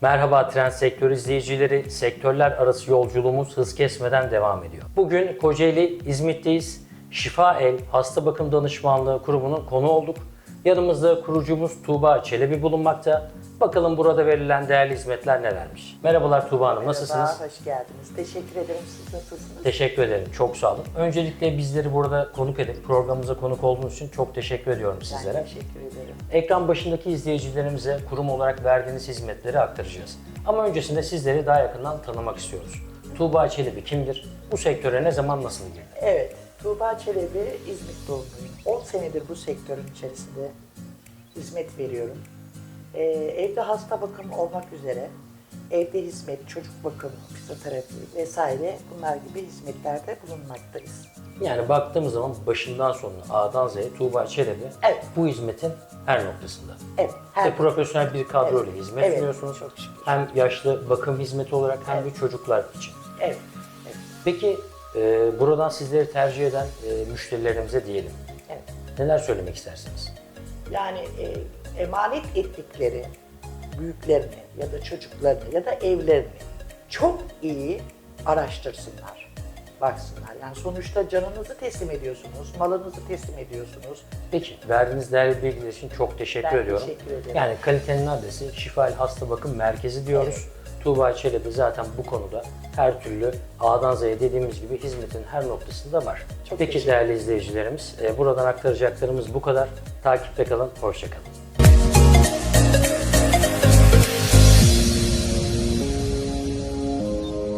Merhaba Trend Sektör izleyicileri. Sektörler arası yolculuğumuz hız kesmeden devam ediyor. Bugün Kocaeli İzmit'teyiz. Şifa El Hasta Bakım Danışmanlığı Kurumu'nun konu olduk. Yanımızda kurucumuz Tuğba Çelebi bulunmakta. Bakalım burada verilen değerli hizmetler nelermiş. Merhabalar Tuğba Hanım, nasılsınız? Merhaba, hoş geldiniz. Teşekkür ederim. Siz nasılsınız? Teşekkür ederim, çok sağ olun. Öncelikle bizleri burada konuk edip programımıza konuk olduğunuz için çok teşekkür ediyorum Ben sizlere. teşekkür ederim. Ekran başındaki izleyicilerimize kurum olarak verdiğiniz hizmetleri aktaracağız. Ama öncesinde sizleri daha yakından tanımak istiyoruz. Tuğba Çelebi kimdir? Bu sektöre ne zaman nasıl girdi? Evet, Tuğba Çelebi İzmit doğumluyum. 10 senedir bu sektörün içerisinde hizmet veriyorum. Ee, evde hasta bakım olmak üzere evde hizmet, çocuk bakım, fizyoterapi vesaire bunlar gibi hizmetlerde bulunmaktayız. Yani baktığımız zaman başından sonuna A'dan Z'ye Tuğba Çelebi Evet. bu hizmetin her noktasında. Evet, Ve profesyonel bir kadroyla Evet, hizmet evet, sunuyorsunuz. çok şükür. Hem yaşlı bakım hizmeti olarak hem de çocuklar için. Evet, evet, Peki e, buradan sizleri tercih eden e, müşterilerimize diyelim. evet. Neler söylemek istersiniz? Yani e, emanet ettikleri büyüklerini ya da çocuklarını ya da evlerini çok iyi araştırsınlar, baksınlar. Yani sonuçta canınızı teslim ediyorsunuz, malınızı teslim ediyorsunuz. Peki, verdiğiniz değerli bilgiler için çok teşekkür Ben ediyorum. teşekkür ederim. Yani kalitenin adresi Şifail Hasta Bakım Merkezi diyoruz. Tuğba Çelebi zaten bu konuda her türlü A'dan Z'ye dediğimiz gibi hizmetin her noktasında var. Çok Peki değerli izleyicilerimiz, e, buradan aktaracaklarımız bu kadar. Takipte kalın, hoşça kalın.